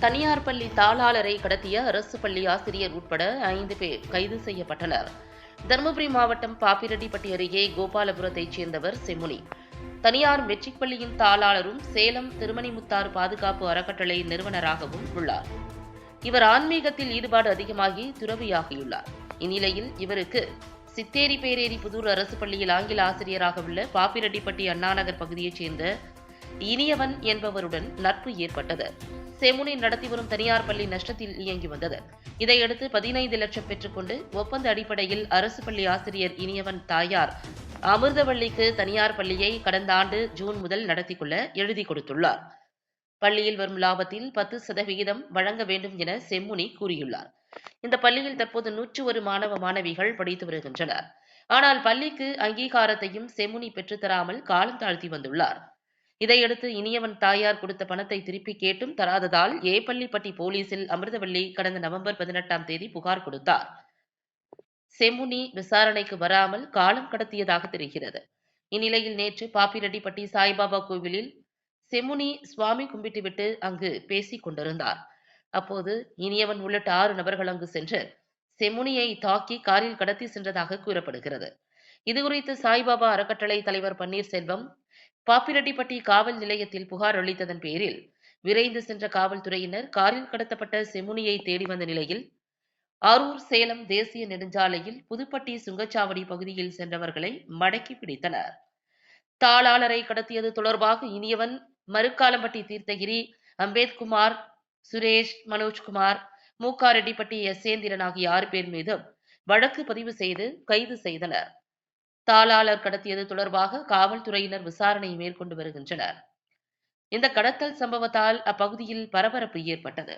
தனியார் பள்ளி தாளாளரை கடத்திய அரசு பள்ளி ஆசிரியர் உட்பட ஐந்து பேர் கைது செய்யப்பட்டனர். தருமபுரி மாவட்டம் பாப்பிரெட்டிப்பட்டி அருகே கோபாலபுரத்தைச் சேர்ந்தவர் செமுனி. தனியார் மெட்ரிக் பள்ளியின் தாளாளரும் சேலம் திருமணிமுத்தாறு பாதுகாப்பு அறக்கட்டளை நிறுவனராகவும் உள்ளார். இவர் ஆன்மீகத்தில் ஈடுபாடு அதிகமாகி துறவியாகியுள்ளார். இந்நிலையில் இவருக்கு சித்தேரி பேரேரி புதூர் அரசு பள்ளியில் ஆங்கில ஆசிரியராக உள்ள பாப்பிரெட்டிப்பட்டி அண்ணாநகர் பகுதியைச் சேர்ந்த இனியவன் என்பவருடன் நட்பு ஏற்பட்டது. செமுனின் நடத்தி வரும் தனியார் பள்ளி நஷ்டத்தில் இயங்கி வந்தது. இதையடுத்து பதினைந்து லட்சம் பெற்றுக்கொண்டு ஒப்பந்த அடிப்படையில் அரசு பள்ளி ஆசிரியர் இனியவன் தாயார் அமிர்தவள்ளிக்கு தனியார் பள்ளியை கடந்த ஆண்டு ஜூன் முதல் நடத்தி கொள்ள எழுதி கொடுத்துள்ளார். பள்ளியில் வரும் லாபத்தில் பத்து சதவிகிதம் வழங்க வேண்டும் என செம்முனி கூறியுள்ளார். இந்த பள்ளியில் தற்போது நூற்று ஒரு மாணவ மாணவிகள் படித்து வருகின்றனர். ஆனால் பள்ளிக்கு அங்கீகாரத்தையும் செம்முனி பெற்றுத்தராமல் காலம் தாழ்த்தி வந்துள்ளார். இதையடுத்து இனியவன் தாயார் கொடுத்த பணத்தை திருப்பி கேட்டும் தராததால் ஏப்பள்ளிப்பட்டி போலீசில் அமிர்தவள்ளி கடந்த நவம்பர் பதினெட்டாம் தேதி புகார் கொடுத்தார். செமுனி விசாரணைக்கு வராமல் காலம் கடத்தியதாக தெரிகிறது. இந்நிலையில் நேற்று பாப்பிரெட்டிப்பட்டி சாய்பாபா கோவிலில் செமுனி சுவாமி கும்பிட்டுவிட்டு அங்கு பேசிக் கொண்டிருந்தார். அப்போது இனியவன் உள்ளிட்ட ஆறு நபர்கள் அங்கு சென்று செமுனியை தாக்கி காரில் கடத்தி சென்றதாக கூறப்படுகிறது. இதுகுறித்து சாய்பாபா அறக்கட்டளை தலைவர் பன்னீர்செல்வம் பாப்பிரெட்டிப்பட்டி காவல் நிலையத்தில் புகார் அளித்ததன் பேரில் விரைந்து சென்ற காவல்துறையினர் காரில் கடத்தப்பட்ட செமுனியை தேடி வந்த நிலையில் அரூர் சேலம் தேசிய நெடுஞ்சாலையில் புதுப்பட்டி சுங்கச்சாவடி பகுதியில் சென்றவர்களை மடக்கி பிடித்தனர். தாளாளரை கடத்தியது தொடர்பாக இனியவன் மறுக்காலம்பட்டி தீர்த்தகிரி அம்பேத்குமார் சுரேஷ் மனோஜ்குமார் மூக்காரெட்டிப்பட்டி யசேந்திரன் ஆகிய ஆறு பேர் மீதும் வழக்கு பதிவு செய்து கைது செய்தனர். தாளாளர் கடத்தியது தொடர்பாக காவல்துறையினர் விசாரணை மேற்கொண்டு வருகின்றனர். இந்த கடத்தல் சம்பவத்தால் அப்பகுதியில் பரபரப்பு ஏற்பட்டது.